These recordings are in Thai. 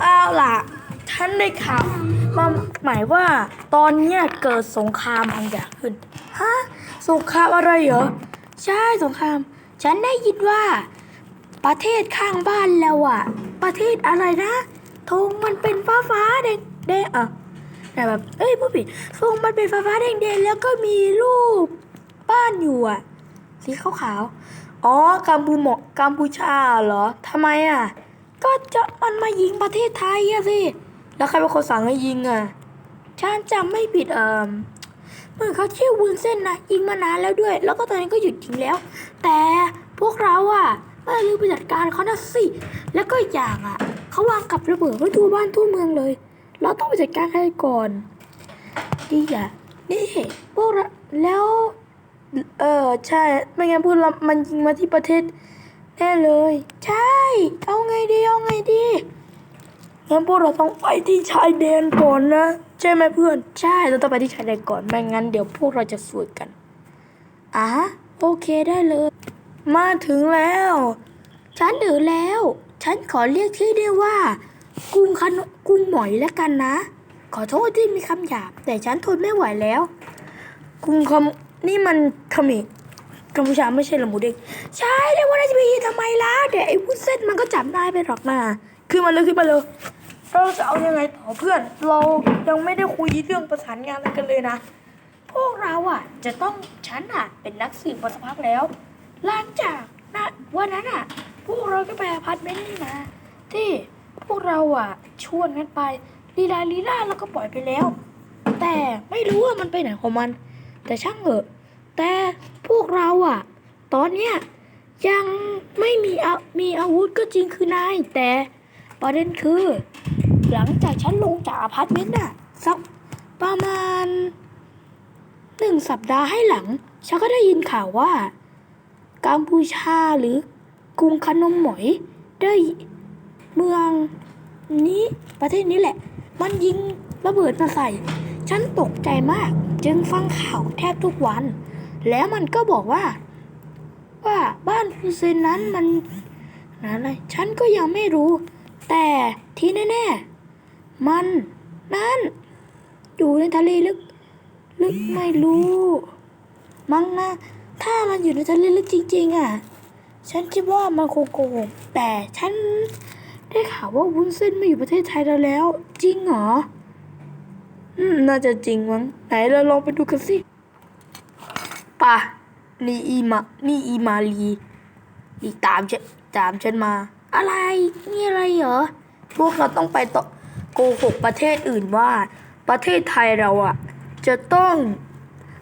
เอาล่ะท่านได้ข่าวมาหมายว่าตอนเนี้ยเกิดสงครามบางอย่างขึ้นฮะสงครามอะไรเหรอใช่สงคราม ฉันได้ยินว่า ประเทศข้างบ้านเราอะประเทศอะไรนะธงมันเป็นฟ้าฟ้าแดงแดงอะแต่แบบเอ้ยผู้ผิดธงมันเป็นฟ้าฟ้าแดงแดงแล้วก็มีรูปบ้านอยู่อะสีขาวๆอ๋อกัมพูหมกัมพูชาเหรอทำไมอะ ก็จะมันมายิงประเทศไทยอะสิ แล้วใครเป็นคนสั่งให้ยิงอะฉันจำไม่ผิดเอ่มเหมือนเขาชื่อวุ้นเส้นนะยิงมานานแล้วด้วย แล้วก็ตอนนี้ก็หยุดยิงแล้ว แต่พวกเราอะไม่รู้ไปจัดการเขานะสิ แล้วก็อีกอย่างอะเขาวางกับระเบิดไว้ทั่วบ้านทั่วเมืองเลย เราต้องไปจัดการให้ก่อนดีอะนี่พวกเราแล้ว เออใช่ ไม่งั้นพวกเรามันยิงมาที่ประเทศ น่เลย ใช่ เอาไงดี เอาไงดีงั้นพวกเราต้องไปที่ชายแดนก่อนนะ ใช่ไหมเพื่อน ใช่เราต้องไปที่ชายแดนก่อนไม่งั้นเดี๋ยวพวกเราจะสวยกันอะโอเคได้เลย มาถึงแล้ว ฉันถึงแล้ว ฉันขอเรียกชื่ได้ว่า กุ้งขนกุ้งหมอยแล้วกันนะ ขอโทษที่มีคำหยาบ แต่ฉันทนไม่ไหวแล้ว กุ้งคำนี่มันเขมิ กัมพูชาไม่ใช่เหรอหมูเด็ก ใช่แล้วว่าจะไปยิงทำไมล่ะเดี๋ยวไอ้วุ้นเส้นมันก็จับได้ไปหรอกนะขึ้นมาเลยขึ้นมาเลยเราจะเอายังไงต่อเพื่อน เรายังไม่ได้คุยเรื่องประสานงานอะไรกันเลยนะ พวกเราอะ จะต้องฉันอะเป็นนักสืบมาสักพักแล้ว หลังจากนะวันนั้นอะ พวกเราก็ไปอพาร์ตเมนต์นี่มาที่พวกเราอะชวนกันไปลีลาลีลาแล้วก็ปล่อยไปแล้ว แต่ไม่รู้ว่ามันไปไหนของมัน แต่ช่างเถอะ แต่พวกเราอะตอนเนี้ยยังไม่มีอามีอาวุธก็จริงคือนาย แต่ประเด็นคือ หลังจากฉันลงจากอพาร์ตเมนต์น่ะสักประมาณหนึ่งสัปดาห์ให้หลัง ฉันก็ได้ยินข่าวว่า กัมพูชาหรือกรุงขนมหมอยได้เมืองนี้ประเทศนี้แหละ มันยิงระเบิดมาใส่ ฉันตกใจมาก จึงฟังข่าวแทบทุกวัน แล้วมันก็บอกว่า ว่าบ้านฟูเซนนั้นมันอะไรฉันก็ยังไม่รู้ แต่ที่แน่ๆ มันนั้นอยู่ในทะเลลึก ลึกไม่รู้ มั้งนะ ถ้ามันอยู่ในทะเลลึกจริง ๆ อะ ฉันคิดว่ามันคงโกหกแต่ฉันได้ข่าวว่าวุ้นเส้นมาอยู่ประเทศไทยเราแล้ว จริงเหรอ น่าจะจริงมั้ง ไหนเราลองไปดูกันสิ ป่ะนี่อีมา นี่อีมาลีอีตามฉันตามฉันมา อะไรนี่อะไรเหรอ พวกเราต้องไปต่อโกหกประเทศอื่นว่า ประเทศไทยเราอะจะต้อง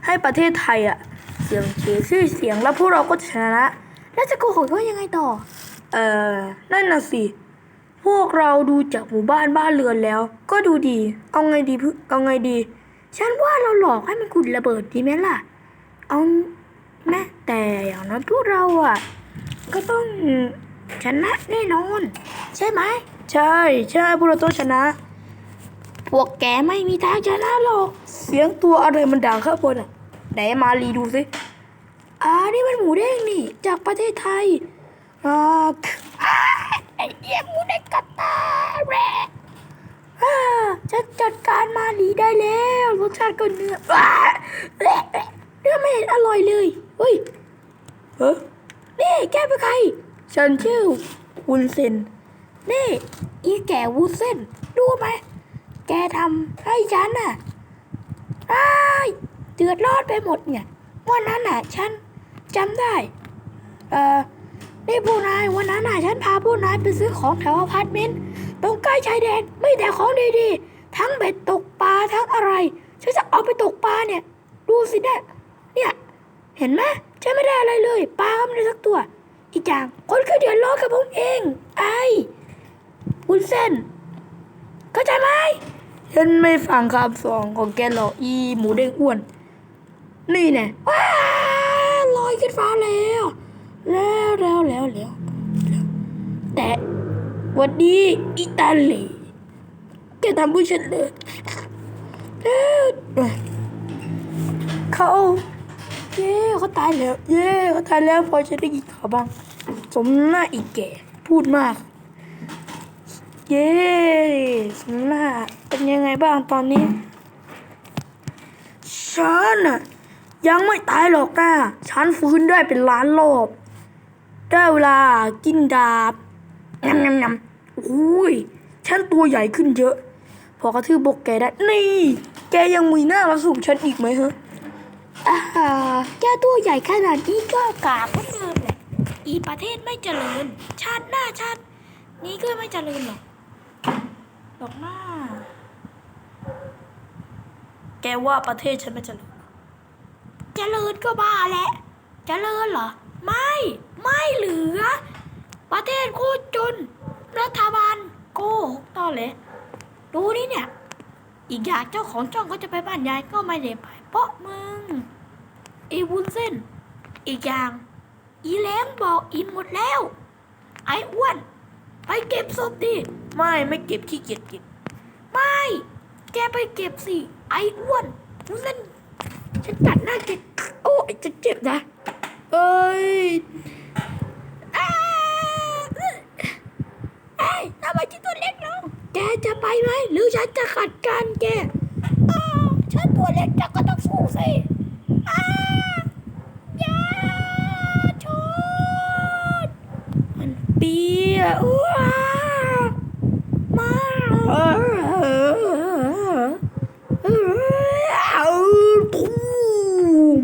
ให้ประเทศไทยอะเสียงเสียชื่อเสียงแล้วพวกเราก็ชนะ แล้วจะโกหกว่ายังไงต่อ เอ่อนั่นน่ะสิ พวกเราดูจากหมู่บ้านบ้านเรือนแล้ว ก็ดูดี เอาไงดีพึ่เอาไงดี ฉันว่าเราหลอกให้มันกุดระเบิดดีไหมล่ะ เอาแม่แต่อย่างนั้นพวกเราอะ ก็ต้องชนะแน่นอน ใช่ไหม ใช่ใช่พวกเราต้องชนะ พวกแกไม่มีทางชนะหรอก เสียงตัวอะไรมันดังข้างบนอะไหนมาลีดูสิอ่านี่มันหมูเด้งนี่ จากประเทศไทยอ่าไอ้เหี้ยหมูเด้งกระตาแรกอ่าฉันจัดการมาลีได้แล้วรสชาติก็เนื้อ อ่าแหละแหละเนื้อไม่เห็นอร่อยเลยเฮ้ยเฮ้นี่แกเป็นใคร ฉันชื่อวุ้นเส้นนี่อีแก่วุ้นเส้นดูไหมแกทำให้ฉันน่ะอ้ายเดือดร้อนไปหมดเนี่ยวันนั้นน่ะฉันจำได้ เอ่อนี่พวกนายวันนั้นน่ะฉันพาพวกนายไปซื้อของแถวอพาร์ตเมนต์ตรงใกล้ชายแดนไม่แต่ของดีๆ ทั้งเบ็ดตกปลาทั้งอะไร ฉันจะเอาไปตกปลาเนี่ย ดูสิเนี่ย เนี่ย เห็นไหมฉันไม่ได้อะไรเลยปลาก็ไม่ได้สักตัว อีกอย่างคนก็เดือดร้อนกับผมเอง ไอ้วุ้นเส้นเข้าใจไหมฉันไม่ฟังคำสอนของแกหรอกอีหมูเด้งอ้วน นี่แน่ว้าลอยขึ้นฟ้าแล้ว แล้วแล้วแล้วแล้วแล้วแต่วันนี้อิตาลีแกทำผู้ฉันเลยแล้วเขา เย้เขาตายแล้ว เย้เขาตายแล้วพอจะได้ยินข่าวบ้าง สมหน้าอีกแก่ พูดมาก เย้สมหน้าเป็นยังไงบ้างตอนนี้ฉันน่ะยังไม่ตายหรอกนะฉันฟื้นได้เป็นล้านรอบได้เวลากินดาบงำงำงำอุ้ยฉันตัวใหญ่ขึ้นเยอะ พอกระทืบบกแกได้ นี่ แกยังมีหน้ามาสูงฉันอีกไหมฮะ อ่าแกตัวใหญ่ขนาดนี้ก็กากเหมือนเดิมแหละ อีประเทศไม่เจริญ ชาติหน้าชาติ นี้ก็ไม่เจริญหรอกหรอกหน้า แกว่าประเทศฉันไม่เจริญ เจริญก็บ้าแหละ เจริญเหรอ ไม่ ไม่เหลือ ประเทศโคตรจน รัฐบาลโกหกต่อเลย ดูนี่เนี่ย อีกอย่างเจ้าของช่องก็จะไปบ้านยายก็ไม่ได้ไป เพราะมึง ไอ้วุ้นเส้น อีกอย่าง อีแหลมบอกอินหมดแล้ว ไอ้อ้วนไปเก็บศพดิ ไม่ไม่เก็บขี้เกียจเก็บ ไม่ แกไปเก็บสิ ไอ้อ้วนวุ้นเส้นฉันตัดหน้าแกโอ้ยจะเจ็บนะ เอ้ยอ้าเอ้ยทำไมฉันตัวเล็กลงแกจะไปไหม หรือฉันจะขัดการแกอ้าวฉันตัวเล็กจะก็ต้องสู้สิอ้าอย่าชนมันเปียอ้วมาเอาทุ่ม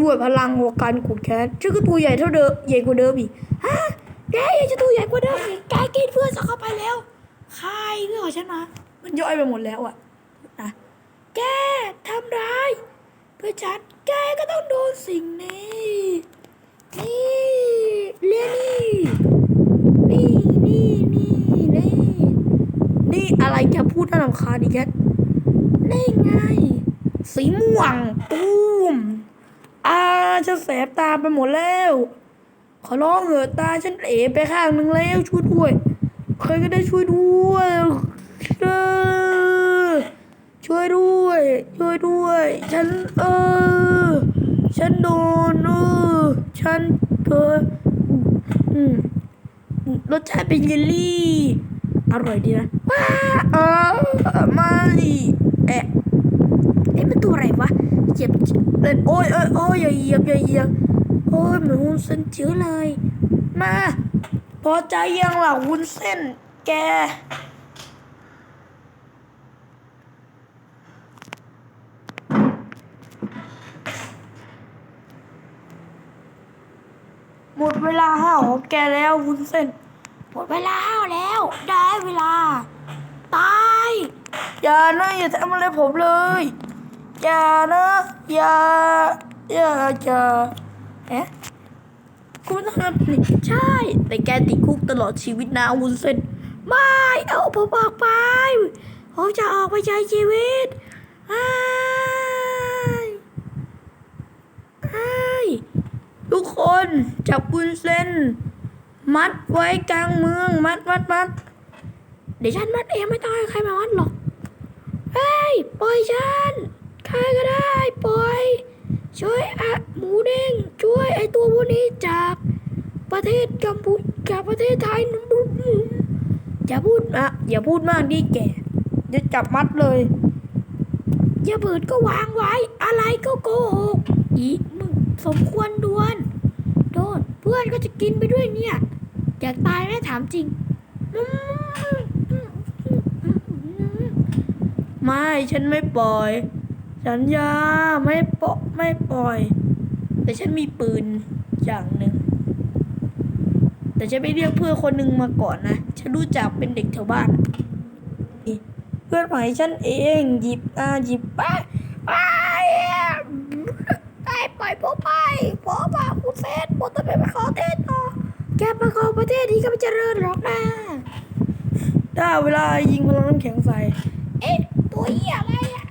ด้วยพลังของการขุดแค้นฉันก็ตัวใหญ่เท่าเดิมใหญ่กว่าเดิมอีกฮะแกยังจะตัวใหญ่กว่าเดิมอีกแกกินเพื่อนสักเข้าไปแล้วใครเพื่อนของฉันมามันย่อยไปหมดแล้วอะนะแกทำร้ายเพื่อฉันแกก็ต้องโดนสิ่งนี้นี่เรียนี่นี่นี่นี่นี่นี่ อะไรแกพูดน่ารำคาญอีกแกนี่ไง สีม่วงตูมอาฉันแสบตาไปหมดแล้ว ขอร้องเหอะตาฉันเอ๋ไปข้างหนึ่งแล้วช่วยด้วยใครก็ได้ช่วยด้วยเออช่วยด้วย ช่วยด้วย ฉันเออ ฉันโดนเออฉันเอออืมรสชาติเป็นเยลลี่ อร่อยดีนะว้าเออไม่แอะเอ๊ะมันตัวอะไรวะเหยียบเอ้ยโอ้ยโอ้ยโอ้ยอย่าเหยียบอย่าเหยียบโอ้ยเหมือนวุ้นเส้นจื้อเลย มา พอใจยังล่ะวุ้นเส้น แกหมดเวลาห้าของแกแล้ววุ้นเส้น มดเวลาห้าวแล้ว ได้เวลา ตาย อย่านะอย่าทำอะไรผมเลย อย่านะอย่าอย่าอย่าเอ๊ะกูไม่ต้องทำนี่ใช่ แต่แกติดคุกตลอดชีวิตนะวุ้นเส้นไม่เอาผมออกไปผมจะออกไปใช้ชีวิตไอ้ไอ้ทุกคนจับวุ้นเส้น มัดไว้กลางเมือง มัดมัดมัดเดี๋ยวฉันมัดเองไม่ต้องให้ใครมามัดหรอกเฮ้ยปล่อยฉันใครก็ได้ปล่อยช่วยอะหมูเด้งช่วยไอตัวพวกนี้จากประเทศกัมพูจากประเทศไทยอย่าพูดอะอย่าพูดมากดิแกจะจับมัดเลยอย่าเบิดก็วางไว้ อะไรก็โกหกอีมึงสมควรดวนโดนเพื่อนก็จะกินไปด้วยเนี่ย อยากตายไหมถามจริง ไม่ฉันไม่ปล่อย สัญญาไม่ปล่อยไม่ปล่อย แต่ฉันมีปืนอย่างหนึ่งแต่ฉันไม่เรียกเพื่อนคนหนึ่งมาก่อนนะ ฉันรู้จักเป็นเด็กแถวบ้าน เพื่อนใหม่ฉันเองหยิบอ่าหยิบไปไปไปปล่อยผมไปผมว่าคุณเซนผมต้องไปประกอเทศต่อ แกประกอบประเทศนี้ก็ไม่เจริญหรอกนะได้เวลายิงพลังน้ำแข็งใส่ เอ๊ะ ตัวเหี้ยอะไรอะ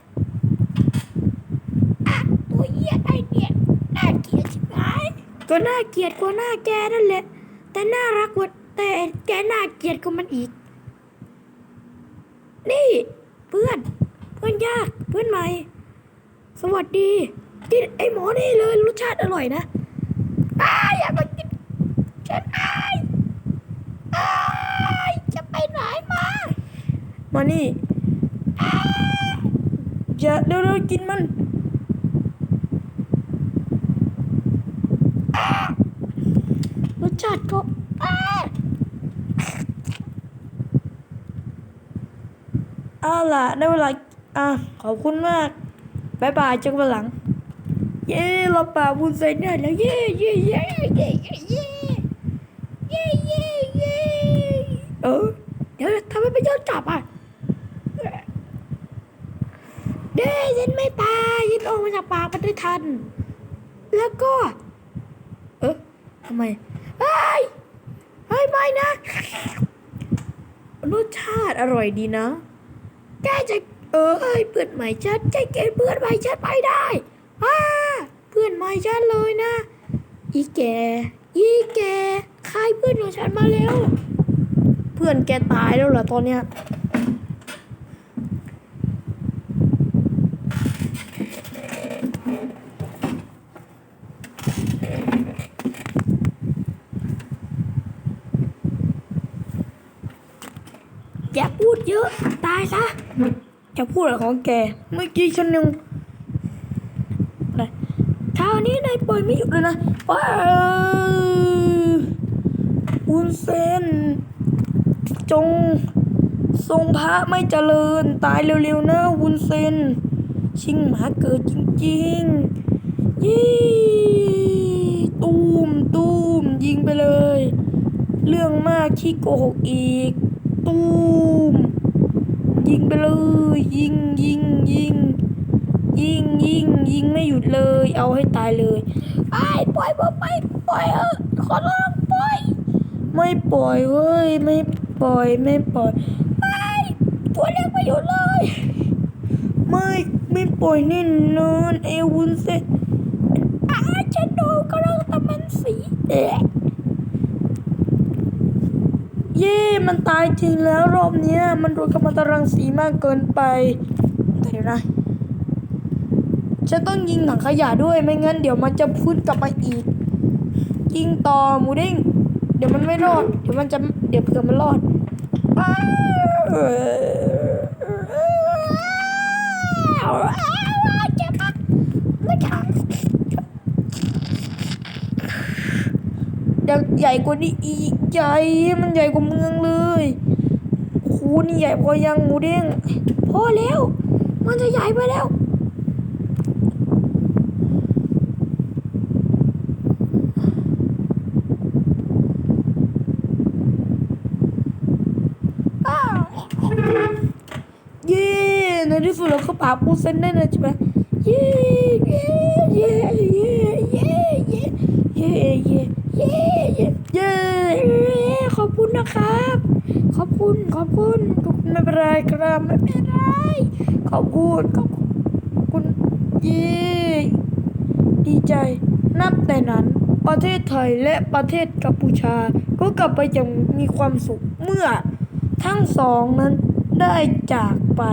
อะตัวเหี้ยไอเนี่ยน่าเกลียดชิบหายก็น่าเกลียดกว่าหน้าแกนั่นแหละ แต่น่ารักกว่าแต่แกน่าเกลียดกว่ามันอีก นี่เพื่อน เพื่อนยากเพื่อนใหม่ สวัสดีกินไอหมอนี่เลยรสชาติอร่อยนะอ้ายอยากมา กินฉันอายอายจะไปไหนมา มานี่อย่าเร็วๆกินมันรสชาติก็อ้าเอาล่ะได้เวลาอะขอบคุณมากบายบายเจอกันวันหลัง เย้เราป่าบุญเซนได้แล้ว เย้เย้เย้เย้เย้เย้เย้เย้เย้ เออ เดี๋ยวทำไมไม่ยอมจับอะเด้ฉันไม่ตายฉันออกมาจากปากมันได้ทัน แล้วก็ เออทำไมเฮ้ยเฮ้ยไม่นะรสชาติอร่อยดีนะแกจะเออเอ้ยเพื่อนใหม่ฉันใจเกณฑ์เพื่อนใหม่ฉันไปได้ว้าเพื่อนใหม่ฉันเลยนะ อีแก อีแกคายเพื่อนของฉันมาแล้ว เพื่อนแกตายแล้วเหรอตอนเนี้ยอย่าพูดเยอะ ตายซะอย่าพูดอะไรของแก เมื่อกี้ฉันยังอะไรคราวนี้นายปล่อยไม่หยุดเลยนะว้าวอุนเซน จงทรงพระไม่เจริญ ตายเร็วๆนะวุนเซน ชิงหมาเกิดจริงๆ ยี่ตูมตูมยิงไปเลย เรื่องมากขี้โกหกอีก ตูมยิงไปเลย ยิงยิงยิงยิงยิงยิงไม่หยุดเลย เอาให้ตายเลยไอ้ายปล่อยผมไปปล่อยเออขอร้องปล่อย ไม่ปล่อยเว้ยไม่ ปล่อยไม่ปล่อยไอ้ายตัวเล็กไม่หยุดเลย ไม่ไม่ปล่อยแน่นอนเอวุนเซนอาฉันโดนกระตะมันสีแดงเย่มันตายจริงแล้วรอบเนี้ยมันโดนกัมมันตรังสีมากเกินไปแต่เดี๋ยวนะฉันต้องยิงถังขยะด้วยไม่งั้นเดี๋ยวมันจะพื้นกลับมาอีก ยิงต่อหมูเด้งเดี๋ยวมันไม่รอด เดี๋ยวมันจะเดี๋ยวเผื่อมันรอด ใหญ่กว่านี้อีกใหญ่มันใหญ่กว่าเมืองเลยคูนี่ใหญ่พอยังหมูเด้งพอแล้ว มันจะใหญ่ไปแล้ว อ้าวเย้ในที่สุดเราก็ปราบปูเซนได้นะใช่ไหมเย้เย้เย้เย้ เย้เย้เย้เย้เย้เย้เย้ขอบคุณนะครับ ขอบคุณขอบคุณทุกไม่เป็นไรครับไม่เป็นไรขอบคุณขอบคุณเย้ดีใจ นับแต่นั้นประเทศไทยและประเทศกัมพูชา ก็กลับไปอย่างมีความสุขเมื่อทั้งสองนั้นได้จากไป